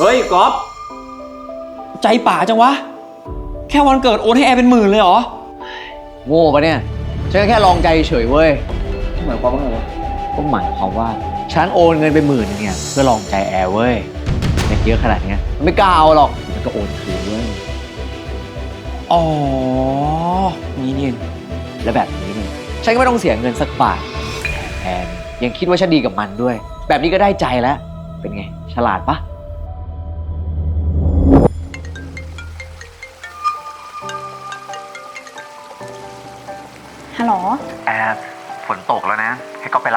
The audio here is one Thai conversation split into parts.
เฮ้ยก๊อฟใจป่าจังวะ แค่วันเกิดโอนให้แอร์เป็นหมื่นเลยเหรอ โง่ปะเนี่ยฉันก็แค่ลองใจเฉยเว้ยหมายความว่าไงวะก็หมายความว่าฉันโอนเงินไปหมื่นนึงเนี่ยเพื่อลองใจแอร์เว้ยเงินเยอะขนาดเนี้ยมันไม่กล้าเอาหรอกมันก็โอนคืนเว้ยอ๋อนี่นี่เองและแบบนี้เนี่ยฉันก็ไม่ต้องเสียเงินสักบาทแถมแอนยังคิดว่าฉันดีกับมันด้วย แบบนี้ก็ได้ใจแล้ว เป็นไง ฉลาดปะ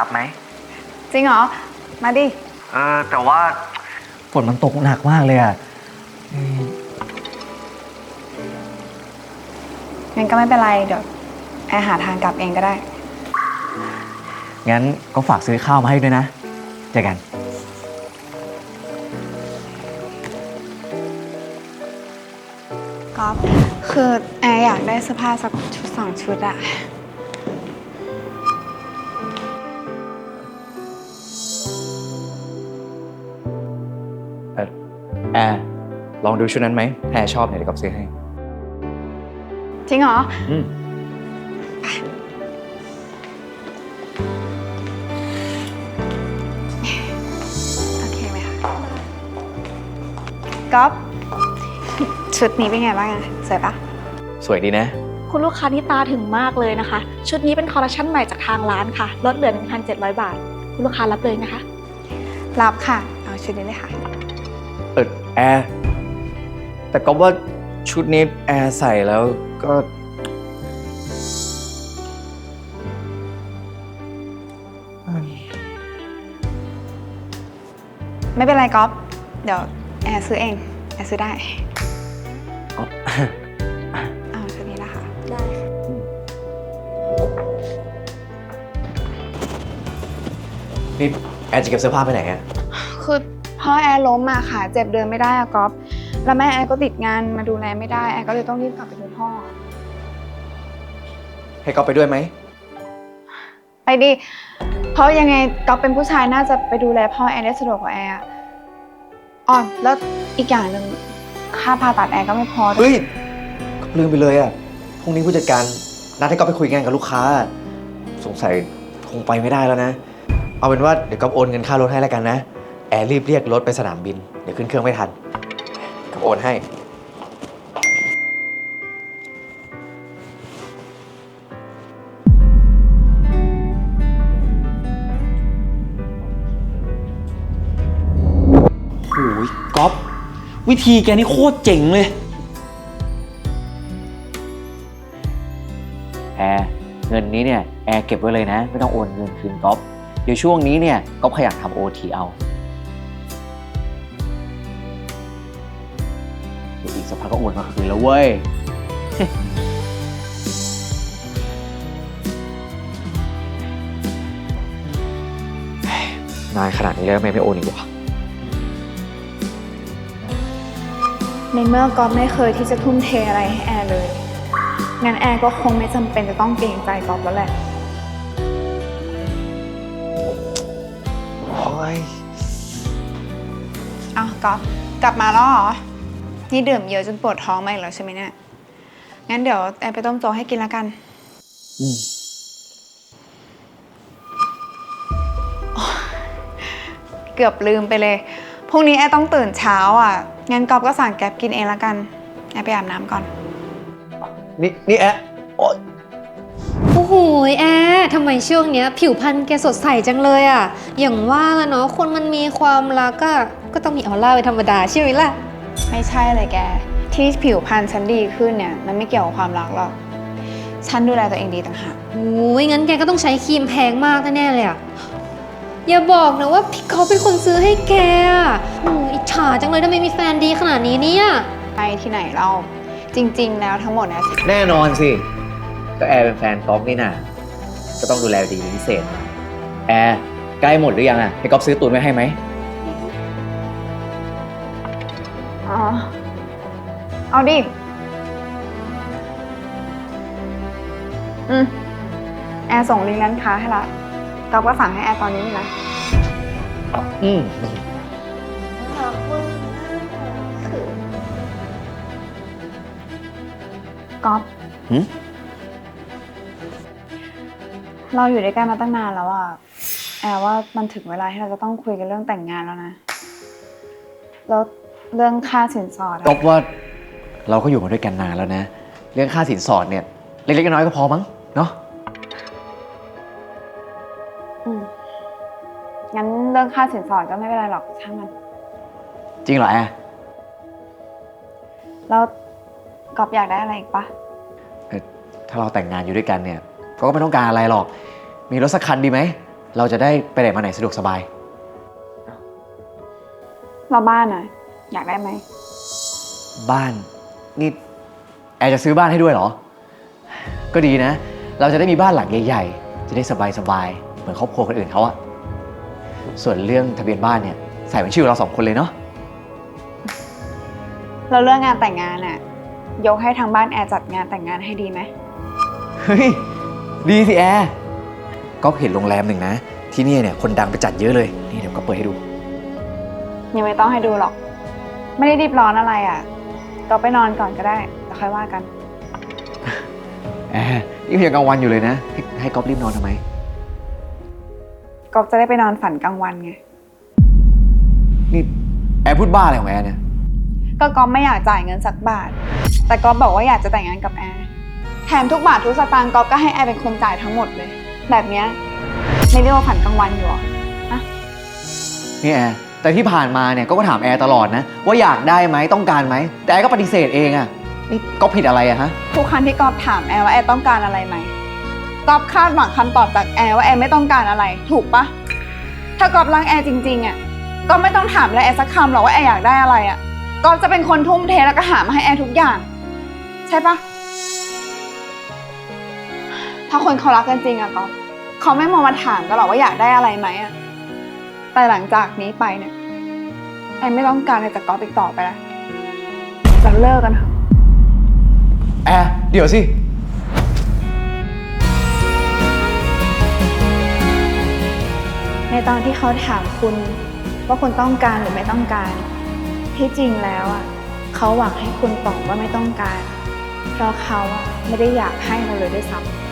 รับไหม จริงเหรอ มาดิ เออ แต่ว่าฝนมันตกหนักมากเลยอะงั้นก็ไม่เป็นไร เดี๋ยวแอร์หาทางกลับเองก็ได้ งั้นก็ฝากซื้อข้าวมาให้ด้วยนะเจอกัน ก๊อฟคือแอร์อยากได้เสื้อผ้าสักชุดสองชุดอะ แอร์ลองดูชุดนั้นไหมถ้าแอร์ชอบเนี่ยเดี๋ยวกับซื้อให้ จริงเหรอ อืมโอเคไหมคะก๊อฟชุดนี้เป็นไงบ้างอะสวยปะสวยดีนะ คุณลูกค้านี่ตาถึงมากเลยนะคะ ชุดนี้เป็นคอลเลคชันใหม่จากทางร้านค่ะ ลดเหลือ 1,700 บาท คุณลูกค้ารับเลยนะคะ รับค่ะ เอาชุดนี้เลยค่ะ เออแอร์แต่ก็ว่าชุดนี้แอร์ใส่แล้วก็ไม่เป็นไรก๊อฟเดี๋ยวแอร์ซื้อเอง แอร์ซื้อได้อ๋อเอาชุดนี้นะคะ ได้นี่แอร์จะเก็บเสื้อผ้าไปไหนอะคือ พ่อแอร์ล้มมาค่ะเจ็บเดินไม่ได้อะก๊อฟแล้วแม่แอร์ก็ติดงานมาดูแลไม่ได้แอร์ก็เลยต้องรีบกลับไปดูพ่อ ให้ก็ไปด้วยไหม ไปดิ เพราะยังไงก๊อฟเป็นผู้ชายน่าจะไปดูแลพ่อแอร์ได้สะดวกกว่าแอร์อะอ๋อแล้วอีกอย่างหนึ่งค่าผ่าตัดแอร์ก็ไม่พอด้วย เฮ้ยลืมไปเลยอะพรุ่งนี้ผู้จัดการนัดให้ก็ไปคุยงานกับลูกค้า สงสัยคงไปไม่ได้แล้วนะ เอาเป็นว่าเดี๋ยวก็โอนเงินค่ารถให้แล้วกันนะ แอร์รีบเรียกรถไปสนามบิน เดี๋ยวขึ้นเครื่องไม่ทันก็โอนให้ โอ้ยก๊อฟวิธีแกนี่โคตรเจ๋งเลย แอร์เงินนี้เนี่ยแอร์เก็บไว้เลยนะ ไม่ต้องโอนเงินคืนก๊อฟเดี๋ยวช่วงนี้เนี่ยก๊อฟขยันทำโอทีเอา กสักพักก็โอนมาคืนแล้วเว้ย นานขนาดนี้แล้วทำไมไม่โอนอีกวะในเมื่อก๊อฟไม่เคยที่จะทุ่มเทอะไรให้แอร์เลย งั้นแอร์ก็คงไม่จำเป็นจะต้องเกรงใจก๊อฟแล้วแหละ โอ้ย อ้าวก๊อฟกลับมาแล้วเหรอ นี่ดื่มเยอะจนปวดท้องมาอีกแล้วใช่ไหมเนี่ย งั้นเดี๋ยวแอร์ไปต้มโจ๊กให้กินแล้วกัน อืมเกือบลืมไปเลย พรุ่งนี้แอร์ต้องตื่นเช้าอะ งั้นก๊อฟก็สั่งแก๊บกินเองแล้วกัน แอร์ไปอาบน้ำก่อน นี่นี่แอะโอ๊ยโอ้โหแอร์ทำไมช่วงเนี้ย ผิวพรรณแกสดใสจังเลยอะ่ะอย่างว่าละเนาะคนมันมีความรักก็ก็ต้องมีออร่าเป็นธรรมดาใช่ไหมล่ะ ไม่ใช่เลยแก ที่ผิวพรรณฉันดีขึ้นเนี่ย มันไม่เกี่ยวกับความรักหรอก ฉันดูแลตัวเองดีต่างหากโอ้ยงั้นแกก็ต้องใช้ครีมแพงมากแน่ๆเลยอะอย่าบอกนะว่าพี่เขาเป็นคนซื้อให้แกอะโอ้ยอิจฉาจังเลยทำไมมีแฟนดีขนาดนี้เนี่ย ไปที่ไหนเราจริง ๆ แล้วทั้งหมดเนี่ยแน่นอนสิ ก็แอร์เป็นแฟนก๊อฟนี่น่ะก็ต้องดูแลดีเป็นพิเศษ แอร์ใกล้หมดหรือยังอะให้ก๊อฟซื้อตุนไว้ให้ไหม อ เอาดิ อืม แอร์ส่งลิงก์ร้านค้าให้ละเราก็สั่งให้แอร์ตอนนี้นะ อืมอบก๊อฟเราอยู่ด้วยกันมาตั้งนานแล้วอะแอร์ว่ามันถึงเวลาที่เราจะต้องคุยกันเรื่องแต่งงานแล้วนะ แล้ว เรื่องค่าสินสอดอะก๊อฟว่าเราก็อยู่มาด้วยกันนานแล้วนะ เรื่องค่าสินสอดเนี่ยเล็กๆน้อยๆก็พอมั้งเนาะอืมงั้นเรื่องค่าสินสอดก็ไม่เป็นไรหรอกช่างมัน จริงเหรอแอร์แล้วก๊อฟอยากได้อะไรอีกปะเอ่อถ้าเราแต่งงานอยู่ด้วยกันเนี่ยก็ไม่ต้องการอะไรหรอก มีรถสักคันดีไหม เราจะได้ไปไหนมาไหนสะดวกสบาย เราบ้านอะ อยากได้ไหม บ้าน นี่แอร์จะซื้อบ้านให้ด้วยเหรอ ก็ดีนะ เราจะได้มีบ้านหลังใหญ่ๆ จะได้สบายๆ เหมือนครอบครัวคนอื่นเขาอะส่วนเรื่องทะเบียนบ้านเนี่ย ใส่เป็นชื่อเราสองคนเลยเนาะ เราเรื่องงานแต่งงานอะยกให้ทางบ้านแอร์จัดงานแต่งงานให้ดีไหม เฮ้ย ดีสิแอร์ก็เห็นโรงแรมหนึ่งนะ ที่นี่เนี่ยคนดังไปจัดเยอะเลย นี่เดี๋ยวก็เปิดให้ดู ยังไม่ต้องให้ดูหรอก ไม่ได้รีบร้อนอะไรอะก็ไปนอนก่อนก็ได้แล้วค่อยว่ากันแอร์นี่ยังกลางวันอยู่เลยนะ ให้ให้ก๊อฟรีบนอนทำไมก๊อฟจะได้ไปนอนฝันกลางวันไง นี่แอร์พูดบ้าอะไรของแอร์เนี่ย ก็ก๊อฟไม่อยากจ่ายเงินสักบาท แต่ก๊อฟบอกว่าอยากจะแต่งงานกับแอร์แถมทุกบาททุกสตางค์ก๊อฟก็ให้แอร์เป็นคนจ่ายทั้งหมดเลย แบบเนี้ยไม่เรียกว่าฝันกลางวันอยู่หรอนี่แอร์ แต่ที่ผ่านมาเนี่ยก็ก็ถามแอร์ตลอดนะ ว่าอยากได้ไหมต้องการไหม แต่แอร์ก็ปฏิเสธเองอะนี่ก็ผิดอะไรอะฮะ ทุกครั้งที่กอฟถามแอร์ว่าแอร์ต้องการอะไรไหมกอฟคาดหวังคำตอบจากแอร์ว่าแอร์ไม่ต้องการอะไร ถูกปะถ้ากอฟรักแอร์จริงๆอะก็ไม่ต้องถามอะไรแอร์สักคำหรอกว่าแอร์อยากได้อะไรอะกอฟจะเป็นคนทุ่มเทแล้วก็หามาให้แอร์ทุกอย่าง ใช่ปะถ้าคนเขารักกันจริงอะกอฟเขาไม่มามาถามกันหรอกว่าอยากได้อะไรไหมอะ แต่หลังจากนี้ไปเนี่ยแอร์ไม่ต้องการอะไรจากก๊อฟอีกต่อไปแล้วเราเลิกกันเถอะแอร์เดี๋ยวสิ ในตอนที่เขาถามคุณว่าคุณต้องการหรือไม่ต้องการ ที่จริงแล้วอะเขาหวังให้คุณตอบว่าไม่ต้องการ เพราะเขาอะไม่ได้อยากให้เราเลยด้วยซ้ำ